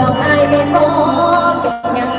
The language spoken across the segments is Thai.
ลองอายไม่มองเป็นยัง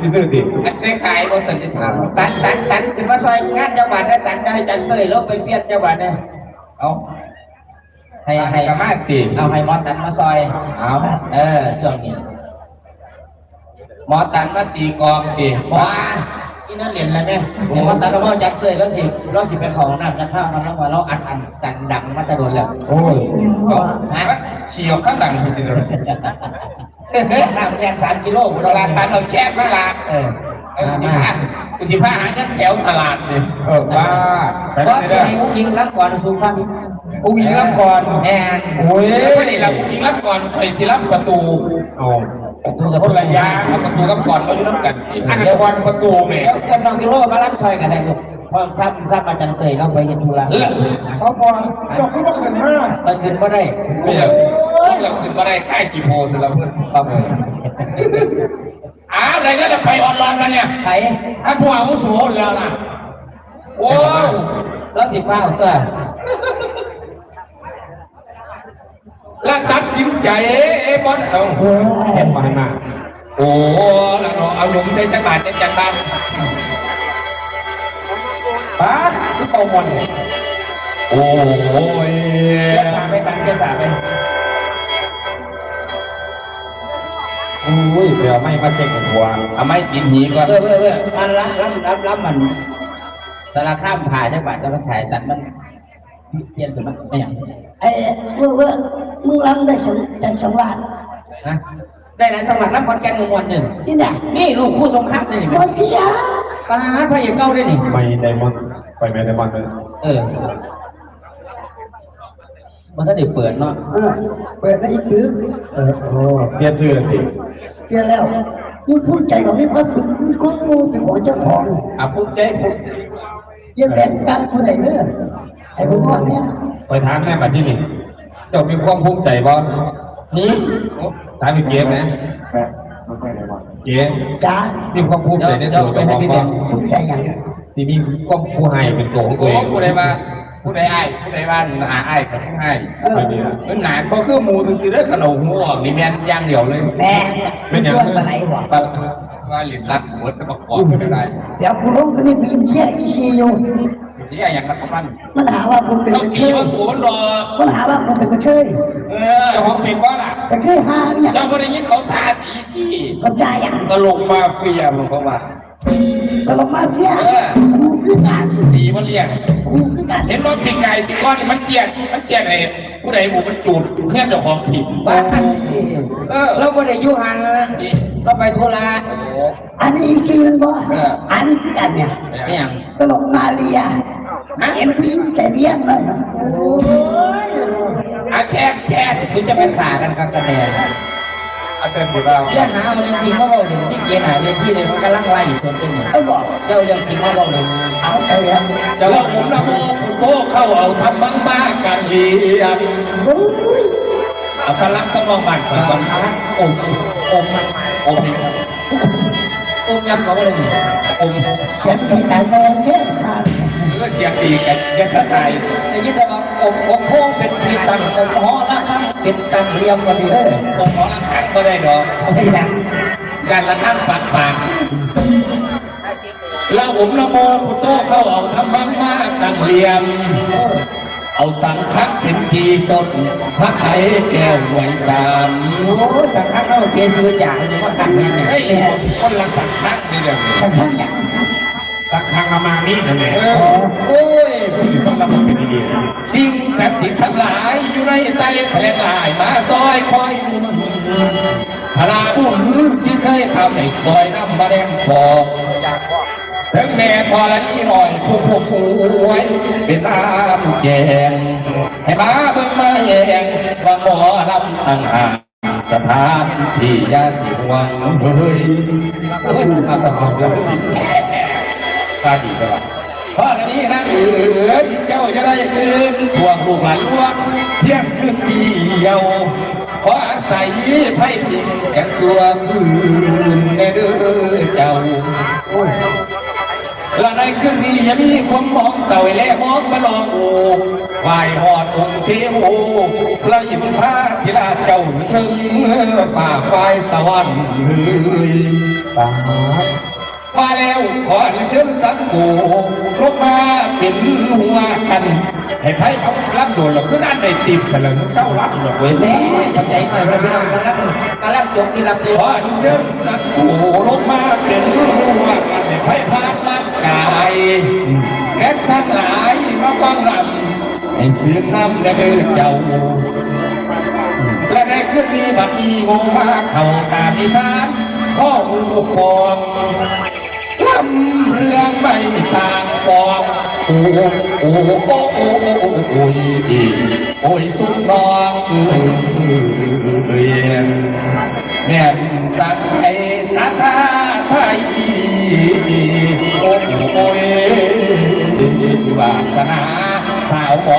ที่ซื้ซื้ออทีหลังที่ซื้อทีอันได้ขายบนสันติธรรมตันตันตันขึ้นมาซอยงานจังหวัดนะตันจะให้จันเตยลบไปเปลี่ยนจังหวัดเนี่ยเอาให้ให้ให้กระมาตีเอาให้หมอตันมาซอยเอาเออช่วงนี้หมอตันมาตีกลองตีว้าที่นั่นเรียนแล้วเนี่ยเดี๋ยวหมอตันเราจันเตยแล้วสิเราสิไปของน้ำจะเข้ามันแล้วพอเราอัดอันตันดังมาจะโดนแล้ว โอ้ยก็ฮะขี่ออกข้างหลังจริงๆเลย น้ำแรงสามกิโลกุตเราลาดตันเราแช่มาละเออเออมากุฏิมาภากุฏิภาหาเงินแถวตลาดเนี่ยเออบ้าไปเพได้ราสิอุ้งยิงรับก่อนสู่ฟังอุ้งยิงรับก่อนแอนโอ้ยไม่ได้รับผู้หญิงรับก่อนใครที่รับประตูโอ้ดูกับคคนนละละยายาครับประตูรับก่อนเขาอยู่รับกันอันนั้นก่อนประตูแม่เดี๋ยวเกินน้องกิโลมารับซอยกันได้ลูกพอซับซับมาจันเตยเราไปเห็นธุระเออพอพอจบขึ้นมาขึ้นมาตอนขึ้นก็ได้ไม่อยาก เราขึ้นมาได้ค่ายกี่โพสแล้วเพื่อนครับอ้าวอะไรก็จะไปออนไลน์มาเนี่ยไผ่ท่านผู้อาวุโสแล้วนะโอ้ยแล้วสิฟ้าเอาตัวแล้วตัดสินใจเอ้บอลเอาเห็นไปมาโอ้แล้วเนาะเอาหนุ่มใจจังบาทใจจังบาทป้าที่เป่าบอลโอ้ยเกินมาไปตันเกินมาไป อุ้ยเดี๋ยวไม่มาเช็คหัวเอาไม่กินหีก่อนเออเออเอออันละรับรับรับมันสารข้ามถ่ายได้บาทจะมาถ่ายตัดมันเปลี่ยนถึงมันไม่อย่างไอ้เว่าว่ามึงรำได้สองแต่สองล้านนะได้หลายสมัครรับคอนแกนหนึ่งวันหนึ่งที่ไหนนี่ลูกคู่สงครามนี่วันที่ยาปาพระเอกเก้าได้หนี่ไม่ไดมอนด์ไปไม่ไดมอนด์เลยเออ มันถ้าได้เปิดเนาะเออเปิดได้อีกปื้อเออโอ้เปลี่ยนซื้อเลยทีเปลี่ยนแล้วมึงพูดใจกับมีความสุขมึงก็มูเป็นของเจ้าของอะปุ๊บใจปุ๊บอย่าแบ่งกันคนไหนเด้อไอ้พวกนี้ไปถามแม่มาที่นี่เจ้ามีความภูมิใจบ่นี่ถามอีกเกมนะเกมจ้ามีความภูมิใจในตัวเจ้าของบ้างใจยังที่มีความผู้ให้เป็นตัวของตัโอ้วเองผู้ใดมา ผู้ใดอ้ายผู้ใดว่าหนาอ้ายก็ให้ไม่ดีนะมันหนาก็คือหมูถึงจะได้ขนมหัวออกนี่แม่นอย่างเดียวเลยแม่เป็นยังไงไหนบอกปะว่าหลินรัดหัวจะประกอบไม่ได้เดี๋ยวกูลงไปนี่มีเชี่ยอีซีอยู่ที่อย่างนั้นมันมันหาว่าคุณเป็นต้องกระตีเทยว่าสวนรอมันหาว่าคุณเป็นกระเทยเออเจ้าของเป็นว่าล่ะกระเทยหาเนี่ยเจ้าบริยินเขาสาดีสิ ก็ใจยังตลกมาเฟียมันเขาว่า ตลกมาเสียกูคือการดีมันเรียกกูคือการเห็นว่าปีไก่ปีก้อนมันเจียดมันเจียดไอ้ผู้ใดหมูมันจูดเพื่อนเจ้าของถิ่นบ้าเออเราไม่ได้อยู่ห่างนะเราไปธุระอันนี้อีซีมันบอกอันนี้คือกันเนี่ยไม่ยังตลกมาเรียเห็นพี่แต่เลี้ยงเลยโอ้ยอาแค่แค่คุณจะไปขากันครับกันแน่ อาจารย์สิว่าเรื่องหาเอาเรื่องจริงมาบอกหนึ่งพี่เกียร์หาเวทีเลยมันกำลังไล่ส่วนเป็นหนึ่งเออบอกเจ้าเรื่องจริงมาบอกหนึ่งเอาแต่เลี้ยงแต่ว่าผมนะโมพุทโธเข้าเอาทำมังมากกันเรียนโอ้ยเอาพลังก็มองบันก่อนก่อนอมอมอมนี่อุ้มยับเขาเลยนี่อมเขียนในแต่แม่เนี่ยขาดก็เจียงดีกันยังสไตล์ได้ยินแต่ว่าอมอมโค้งเป็นพีตังอมหอละครั้ง เป็นตังเรียมกันดีเลยผมขอละครั้งก็ได้ดอกไม่ได้การละครั้งฝากฝากแล้วผมนะโมพุทโธเข้าเอาทำมังมากตั้งเรียม เอาสังฆังเป็นทีสดพระไทยแก้วหวยสามโอ้สักครั้งเราเทซื้อจากเลยว่ากันเนี่ยเฮ้ยคนละสังฆังนี่เรื่องนี้แต่ช่างอย่าง สักครั้งอามานี่นั่นแหละโอ้ยซึ่งต้องรับมันเป็นดีสิ่งศักดิ์สิทธิ์ทั้งหลายอยู่ในใต้แผ่นลายมาซอยคอยหนุนพระผู้ที่เคยทำให้ซอยน้ำมาแดงพอถึงแม่พอละนี้หน่อยผู้ผู้ผู้ไว้เป็นตามแกงให้มาเบิ่งมาแยงว่าหมอลำต่างหากสถานที่ยาสิวังเฮ้ยเฮ้ยอาตมาเรื่องสิ ๆตาดีก็เพราะอันนี้นะเอ๋ยเจ้าจะได้คืนทวงลูกหลานลวงเที่ยงคืนเดียวขออาศัยไพ่พิงแก่สัวคืนในเด้อเจ้าและในคืนนี้อย่ามีความมองเศร้าและมองมาลองโอกไหวหอดองค์เทโอพระยิมพระธิราชเจ้าถึงฝ่าไฟสวรรค์เฮ้ยตา มาแล้วก่อนเชิญสังกูลงมาเป็นหัวกันให้ไพ่เขารับโดนหรอกคือนั่นในติมกันเลยเศร้ารับหรอกเว้ยแม่จะใจหน่อยเราพี่น้องกำลังกำลังจบที่รับเรียก่อนเชิญสังกูลงมาเป็นหัวกันให้ไพ่พานมันกายแกทั้งหลายมาฟังรำให้ซื้อนำได้เด้อเจ้าและในคืนนี้บัดนี้โงมาเข้าตามนิทานข้อมูลปองลำเรื่อง ไม่มีทางปองโอ้โอ้โอ้โอ้โอ้โอ้ยโอ้ยสุดน้องเอ้ยเรียนแม่ตั้งใจสัทธาไทยโอ้โอ้ยวาสนาสาวหมอ